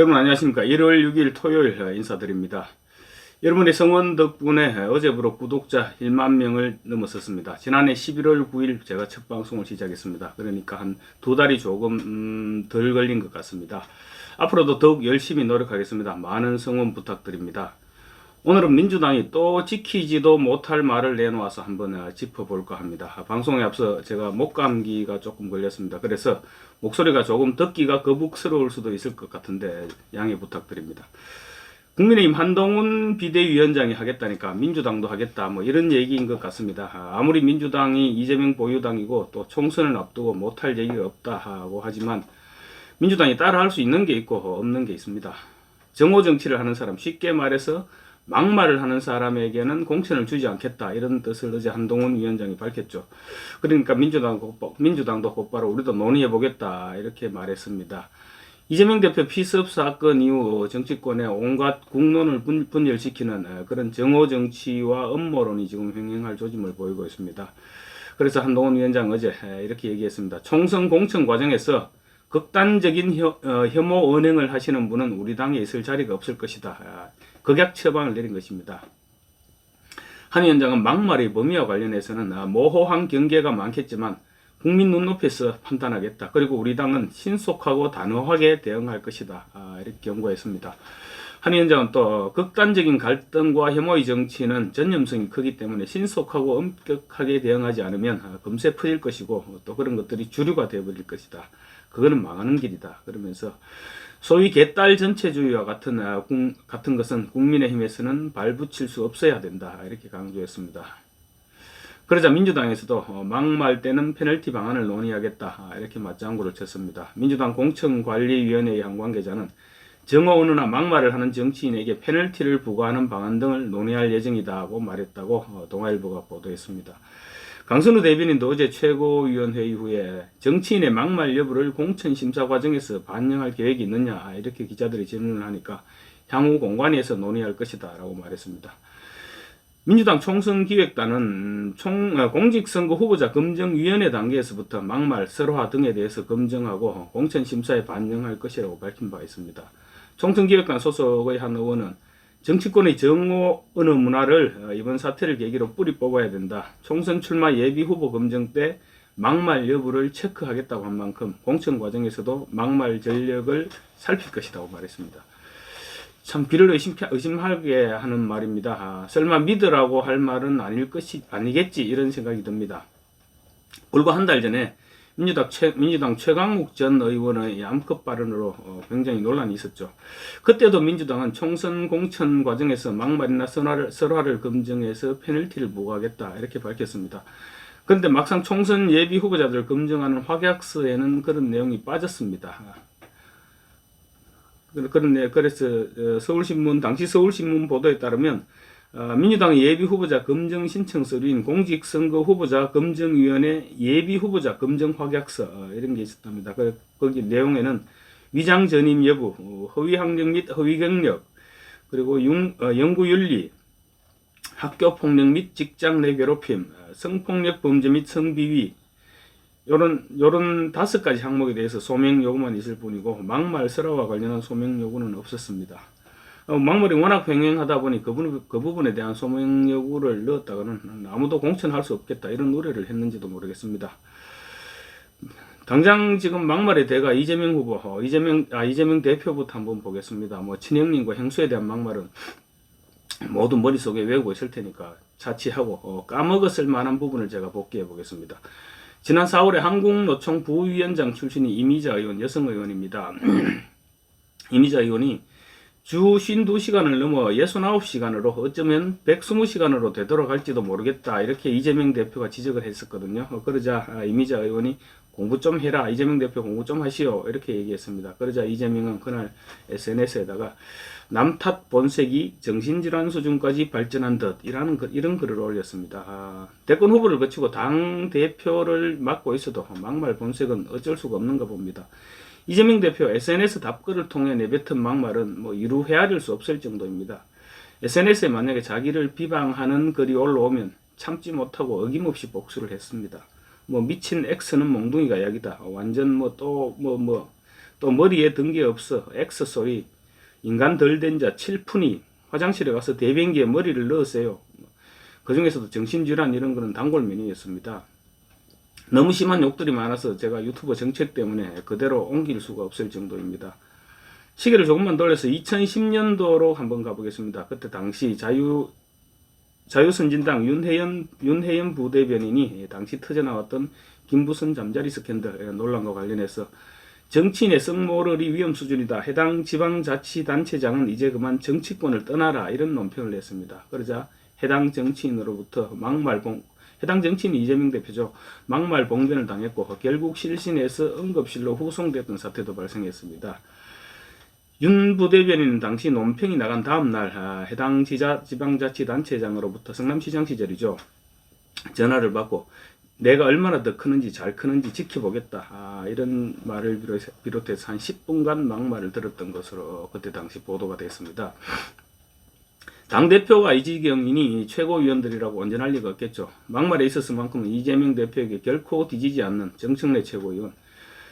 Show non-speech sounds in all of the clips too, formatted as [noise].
여러분 안녕하십니까. 1월 6일 토요일 인사드립니다. 여러분의 성원 덕분에 어제부로 구독자 1만 명을 넘었었습니다. 지난해 11월 9일 제가 첫 방송을 시작했습니다. 그러니까 한 두 달이 조금 음, 덜 걸린 것 같습니다. 앞으로도 더욱 열심히 노력하겠습니다. 많은 성원 부탁드립니다. 오늘은 민주당이 또 지키지도 못할 말을 내놓아서 한번 어, 짚어볼까 합니다. 방송에 앞서 제가 목감기가 조금 걸렸습니다. 그래서 목소리가 조금 듣기가 거북스러울 수도 있을 것 같은데 양해 부탁드립니다. 국민의힘 한동훈 비대위원장이 하겠다니까 민주당도 하겠다 뭐 이런 얘기인 것 같습니다. 아, 아무리 민주당이 이재명 보유당이고 또 총선을 앞두고 못할 얘기가 없다 하고 하지만 민주당이 따라할 수 있는 게 있고 없는 게 있습니다. 정오 정치를 하는 사람 쉽게 말해서 막말을 하는 사람에게는 공천을 주지 않겠다 이런 뜻을 어제 한동훈 위원장이 밝혔죠. 그러니까 민주당 민주당도 곧바로 우리도 논의해 보겠다 이렇게 말했습니다. 이재명 대표 피습 사건 이후 정치권의 온갖 국론을 분- 분열시키는 어, 그런 정오 정치와 음모론이 지금 횡행할 조짐을 보이고 있습니다. 그래서 한동훈 위원장 어제 에, 이렇게 얘기했습니다. 총선 공천 과정에서 극단적인 혐, 어, 혐오 언행을 하시는 분은 우리 당에 있을 자리가 없을 것이다. 아, 극약 처방을 내린 것입니다. 한 위원장은 막말의 범위와 관련해서는 아, 모호한 경계가 많겠지만 국민 눈높이에서 판단하겠다. 그리고 우리 당은 신속하고 단호하게 대응할 것이다. 아, 이렇게 경고했습니다. 한 위원장은 또 극단적인 갈등과 혐오의 정치는 전념성이 크기 때문에 신속하고 엄격하게 대응하지 않으면 아, 금세 퍼질 것이고 또 그런 것들이 주류가 되어버릴 것이다. 그거는 망하는 길이다. 그러면서 소위 개딸 전체주의와 같은 아, 국- 같은 것은 국민의힘에서는 발붙일 수 없어야 된다. 이렇게 강조했습니다. 그러자 민주당에서도 어, 막말 때는 페널티 방안을 논의하겠다 아, 이렇게 맞장구를 쳤습니다. 민주당 공천관리위원회의 한 관계자는 정오 언어나 막말을 하는 정치인에게 페널티를 부과하는 방안 등을 논의할 예정이다고 말했다고 어, 동아일보가 보도했습니다. 강선우 대변인도 어제 최고위원회의 후에 정치인의 막말 여부를 공천 심사 과정에서 반영할 계획이 있느냐 아, 이렇게 기자들이 질문을 하니까 향후 공관위에서 논의할 것이다 라고 말했습니다. 민주당 총선기획단은 음, 총 어, 공직선거 후보자 검증위원회 단계에서부터 막말, 설화 등에 대해서 검증하고 공천 심사에 반영할 것이라고 밝힌 바 있습니다. 총선기획단 소속의 한 의원은 정치권의 정오 언어 문화를 어, 이번 사태를 계기로 뿌리 뽑아야 된다. 총선 출마 예비 후보 검증 때 막말 여부를 체크하겠다고 한 만큼 공천 과정에서도 막말 전력을 살필 것이라고 말했습니다. 참 비를 의심, 의심하게 하는 말입니다. 아, 설마 믿으라고 할 말은 아닐 것이 아니겠지 이런 생각이 듭니다. 불과 한 달 전에 민주당, 최, 민주당 최강욱 전 의원의 암컷 발언으로 어, 굉장히 논란이 있었죠. 그때도 민주당은 총선 공천 과정에서 막말이나 설화를, 설화를 검증해서 페널티를 부과하겠다 이렇게 밝혔습니다. 그런데 막상 총선 예비 후보자들 검증하는 확약서에는 그런 내용이 빠졌습니다. 그런데 그래서 어, 서울신문 당시 서울신문 보도에 따르면 어, 민주당 예비 후보자 검증 신청 서류인 공직선거 후보자 검증위원회 예비 후보자 검증 확약서 어, 이런 게 있었답니다. 그, 거기 내용에는 위장 전임 여부, 어, 허위 학력 및 허위 경력, 그리고 융, 어, 연구윤리, 학교 폭력 및 직장 내 괴롭힘, 어, 성폭력 범죄 및 성비위, 요런 요런 다섯 가지 항목에 대해서 소명 요구만 있을 뿐이고 막말 설화와 관련한 소명 요구는 없었습니다. 어, 막말이 워낙 횡행하다 보니 그, 부분, 그 부분에 대한 소명 요구를 넣었다가는 아무도 공천할 수 없겠다 이런 우려를 했는지도 모르겠습니다. 당장 지금 막말의 대가 이재명 후보, 어, 이재명 아 이재명 대표부터 한번 보겠습니다. 뭐 친형님과 형수에 대한 막말은 모두 머릿속에 외우고 있을 테니까 자취하고 어, 까먹었을 만한 부분을 제가 복귀해 보겠습니다. 지난 4월에 한국노총 부위원장 출신이 이미자 의원, 여성 의원입니다. [clears throat] 이미자 의원이 주 52시간을 넘어 69시간으로 어쩌면 120시간으로 되돌아갈지도 모르겠다. 이렇게 이재명 대표가 지적을 했었거든요. 어, 그러자 아, 이미자 의원이 공부 좀 해라. 이재명 대표 공부 좀 하시오. 이렇게 얘기했습니다. 그러자 이재명은 그날 SNS에다가 남탓 본색이 정신질환 수준까지 발전한 듯 이라는 글- 이런 글을 올렸습니다. 아, 대권 후보를 거치고 당 대표를 맡고 있어도 막말 본색은 어쩔 수가 없는가 봅니다. 이재명 대표 SNS 답글을 통해 내뱉은 막말은 뭐 이루 헤아릴 수 없을 정도입니다. SNS에 만약에 자기를 비방하는 글이 올라오면 참지 못하고 어김없이 복수를 했습니다. 뭐 미친 X는 몽둥이가 약이다. 완전 뭐 또 뭐 뭐 또 머리에 든 게 없어 X 소리 인간 덜 된자 칠푼이 화장실에 가서 대변기에 머리를 넣으세요. 그 중에서도 정신질환 이런 거는 단골면이었습니다. 너무 심한 욕들이 많아서 제가 유튜버 정책 때문에 그대로 옮길 수가 없을 정도입니다. 시계를 조금만 돌려서 2010년도로 한번 가보겠습니다. 그때 당시 자유 자유선진당 윤혜연 윤혜연 부대변인이 당시 터져 나왔던 김부선 잠자리 스캔들 논란과 관련해서 정치인의 썩모르리 위험 수준이다. 해당 지방자치단체장은 이제 그만 정치권을 떠나라 이런 논평을 냈습니다. 그러자 해당 정치인으로부터 막말봉 해당 정치인이 이재명 대표죠. 막말 봉변을 당했고 결국 실신에서 응급실로 후송됐던 사태도 발생했습니다. 윤 부대변인은 당시 논평이 나간 다음 날 아, 해당 지자 지방자치단체장으로부터 성남시장 시절이죠. 전화를 받고 내가 얼마나 더 크는지 잘 크는지 지켜보겠다. 아, 이런 말을 비롯해- 비롯해서 한 10분간 막말을 들었던 것으로 그때 당시 보도가 됐습니다. 당대표가 이지경이니 최고위원들이라고 언제날 리가 없겠죠. 막말에 있었을만큼은 이재명 대표에게 결코 뒤지지 않는 정청래 최고위원.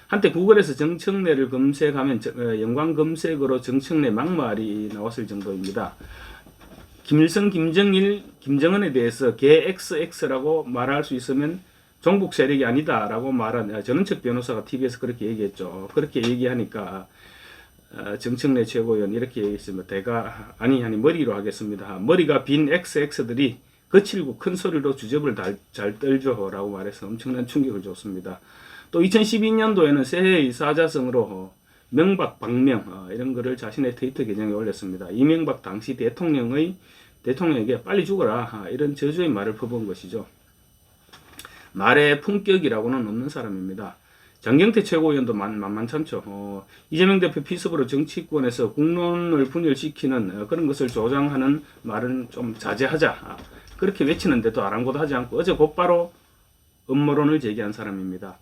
한때 구글에서 정청래를 검색하면 저- 어, 연관 검색어로 정청래 막말이 나왔을 정도입니다. 김일성, 김정일, 김정은에 대해서 개 XX라고 말할 수 있으면 종북 세력이 아니다라고 말한 아, 전은책 변호사가 TV에서 그렇게 얘기했죠. 그렇게 얘기하니까 어, 정청래 최고위원 이렇게 얘기했습니다. 대가 아니 아니 머리로 하겠습니다. 머리가 빈 XX들이 거칠고 큰 소리로 주접을 달- 잘 떨죠 라고 말해서 엄청난 충격을 줬습니다. 또 2012년도에는 새해의 사자성어로 어, 명박 박명 어, 이런 거를 자신의 트위터 계정에 올렸습니다. 이명박 당시 대통령의 대통령에게 빨리 죽어라 아, 이런 저주의 말을 퍼부은 것이죠. 말의 품격이라고는 없는 사람입니다. 장경태 최고위원도 만, 만만찮죠. 어, 이재명 대표 피습으로 정치권에서 국론을 분열시키는 어, 그런 것을 조장하는 말은 좀 자제하자. 아, 그렇게 외치는데도 아랑곳하지 않고 어제 곧바로 음모론을 제기한 사람입니다.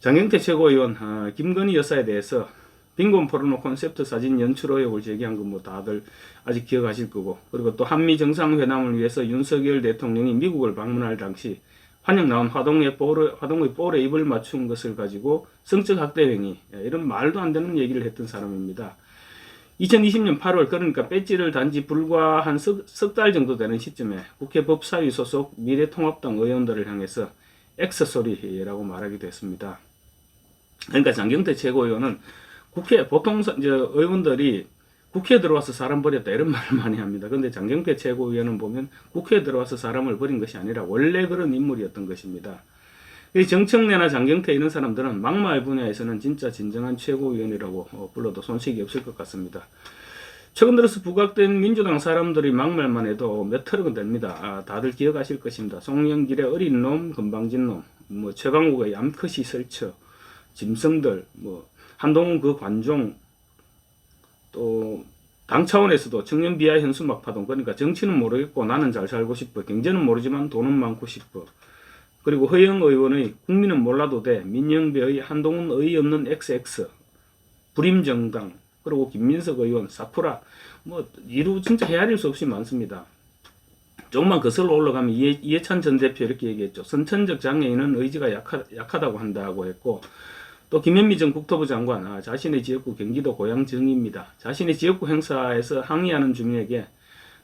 장경태 최고위원, 어, 김건희 여사에 대해서 빈곤 포르노 콘셉트 사진 연출 의혹을 제기한 건 뭐 다들 아직 기억하실 거고 그리고 또 한미 정상회담을 위해서 윤석열 대통령이 미국을 방문할 당시 환영 나온 화동의 볼에, 화동의 볼에 입을 맞춘 것을 가지고 성적 학대 행위 예, 이런 말도 안 되는 얘기를 했던 사람입니다. 2020년 8월 그러니까 배지를 단지 불과 한 석달 정도 되는 시점에 국회 법사위 소속 미래통합당 의원들을 향해서 X 소리라고 말하기도 했습니다. 그러니까 장경태 최고위원은 국회 보통 사- 이제 의원들이 국회에 들어와서 사람 버렸다 이런 [laughs] 말을 많이 합니다. 그런데 장경태 최고위원은 보면 국회에 들어와서 사람을 버린 것이 아니라 원래 그런 인물이었던 것입니다. 이 정청래나 장경태 이런 사람들은 막말 분야에서는 진짜 진정한 최고위원이라고 어, 불러도 손색이 없을 것 같습니다. 최근 들어서 부각된 민주당 사람들이 막말만 해도 몇 트럭은 됩니다. 아, 다들 기억하실 것입니다. 송영길의 어린 놈, 건방진 놈, 뭐 최강욱의 암컷이 설쳐, 짐승들, 뭐 한동훈 그 관종, 또 당 차원에서도 청년 비하 현수 막파동 그러니까 정치는 모르겠고 나는 잘 살고 싶어 경제는 모르지만 돈은 많고 싶어 그리고 허영 의원의 국민은 몰라도 돼 민영배의 한동훈 의 없는 XX 불임정당 그리고 김민석 의원 사프라 뭐 이루 진짜 헤아릴 수 없이 많습니다. 조금만 거슬러 올라가면 이해, 이해 찬 전 대표 이렇게 얘기했죠. 선천적 장애인은 의지가 약하, 약하다고 한다고 했고 또 김현미 전 국토부 장관 아, 자신의 지역구 경기도 고향 정입니다. 자신의 지역구 행사에서 항의하는 주민에게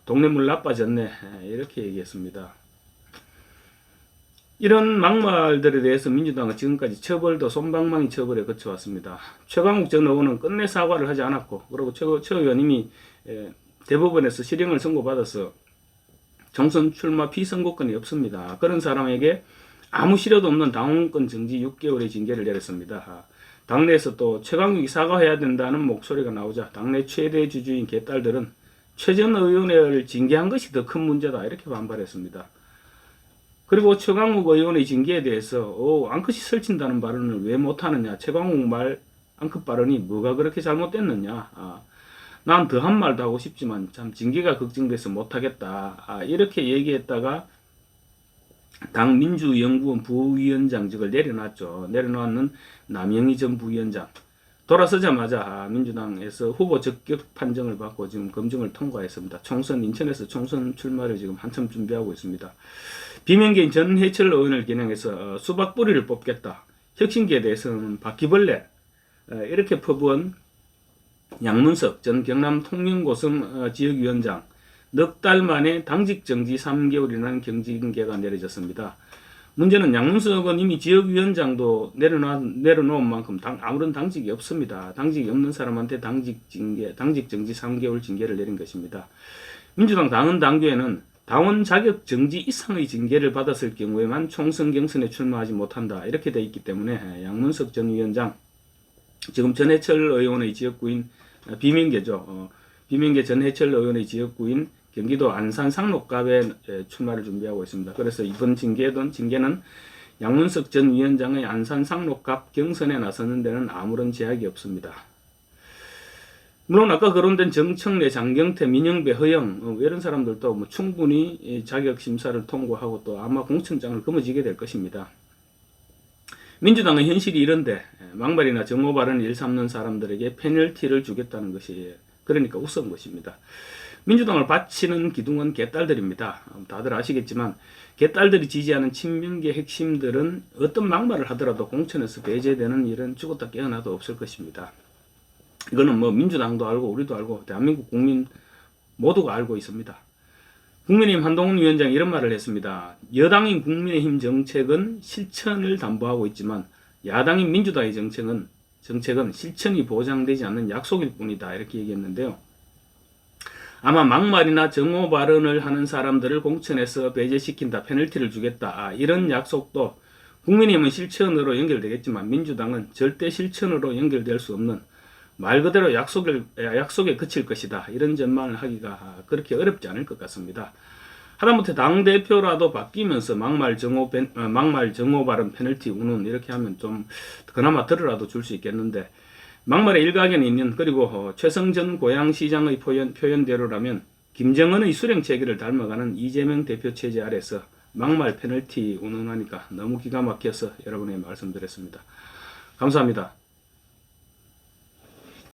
동네 물 나빠졌네 에, 이렇게 얘기했습니다. 이런 막말들에 대해서 민주당은 지금까지 처벌도 손방망이 처벌에 거쳐왔습니다. 최강욱 전 의원은 끝내 사과를 하지 않았고 그리고 최, 최 의원님이 에, 대법원에서 실형을 선고받아서 정선 출마 피선고권이 없습니다. 그런 사람에게 아무 실효도 없는 당원권 정지 6개월의 징계를 내렸습니다. 당내에서 또 최강욱이 사과해야 된다는 목소리가 나오자 당내 최대 주주인 개딸들은 최전 의원을 징계한 것이 더 큰 문제다 이렇게 반발했습니다. 그리고 최강욱 의원의 징계에 대해서 어, 앙컷이 설친다는 발언을 왜 못하느냐 최강욱 말 앙컷 발언이 뭐가 그렇게 잘못됐느냐 아, 난 더 한 말도 하고 싶지만 참 징계가 걱정돼서 못하겠다 아, 이렇게 얘기했다가 당 민주연구원 부위원장직을 내려놨죠. 내려놓는 남영희 전 부위원장. 돌아서자마자 아, 민주당에서 후보 적격 판정을 받고 지금 검증을 통과했습니다. 총선 인천에서 총선 출마를 지금 한참 준비하고 있습니다. 비명계인 전해철 의원을 겨냥해서 어, 수박 뿌리를 뽑겠다. 혁신기에 대해서는 바퀴벌레 어, 이렇게 퍼부은 양문석 전 경남 통영고성 어, 지역위원장 넉 달 만에 당직 정지 3개월이라는 경징계가 내려졌습니다. 문제는 양문석은 이미 지역위원장도 내려놔, 내려놓은 만큼 당, 아무런 당직이 없습니다. 당직이 없는 사람한테 당직 징계, 당직 정지 3개월 징계를 내린 것입니다. 민주당 당헌 당규에는 당원 자격 정지 이상의 징계를 받았을 경우에만 총선 경선에 출마하지 못한다 이렇게 돼 있기 때문에 양문석 전 위원장 지금 전해철 의원의 지역구인 어, 비명계죠. 어, 비명계 전해철 의원의 지역구인 경기도 안산 상록갑에 에, 출마를 준비하고 있습니다. 그래서 이번 징계든 징계는 양문석 전 위원장의 안산 상록갑 경선에 나서는 데는 아무런 제약이 없습니다. 물론 아까 거론된 정청래, 장경태, 민영배, 허영 어, 이런 사람들도 뭐 충분히 이 자격 심사를 통과하고 또 아마 공천장을 거머쥐게 될 것입니다. 민주당의 현실이 이런데 에, 막말이나 정오 발언을 일삼는 사람들에게 페널티를 주겠다는 것이 그러니까 우스운 것입니다. 민주당을 바치는 기둥은 개딸들입니다. 어, 다들 아시겠지만 개딸들이 지지하는 친명계 핵심들은 어떤 막말을 하더라도 공천에서 배제되는 일은 죽었다 깨어나도 없을 것입니다. 이거는 뭐 민주당도 알고 우리도 알고 대한민국 국민 모두가 알고 있습니다. 국민의힘 한동훈 위원장이 이런 말을 했습니다. 여당인 국민의힘 정책은 실천을 담보하고 있지만 야당인 민주당의 정책은 정책은 실천이 보장되지 않는 약속일 뿐이다 이렇게 얘기했는데요. 아마 막말이나 정오 발언을 하는 사람들을 공천에서 배제시킨다, 페널티를 주겠다 아, 이런 약속도 국민의힘은 실천으로 연결되겠지만 민주당은 절대 실천으로 연결될 수 없는 말 그대로 약속을 약속에 그칠 것이다 이런 전망을 하기가 그렇게 어렵지 않을 것 같습니다. 하다못해 당 대표라도 바뀌면서 막말 정오 벤- 어, 막말 정오 발언 페널티 운운 이렇게 하면 좀 그나마 들으라도 줄 수 있겠는데 막말의 일각에는 있는 그리고 어, 최성전 고양시장의 표현 표현대로라면 김정은의 수령 체계를 닮아가는 이재명 대표 체제 아래서 막말 페널티 운운하니까 너무 기가 막혀서 여러분에게 말씀드렸습니다. 감사합니다.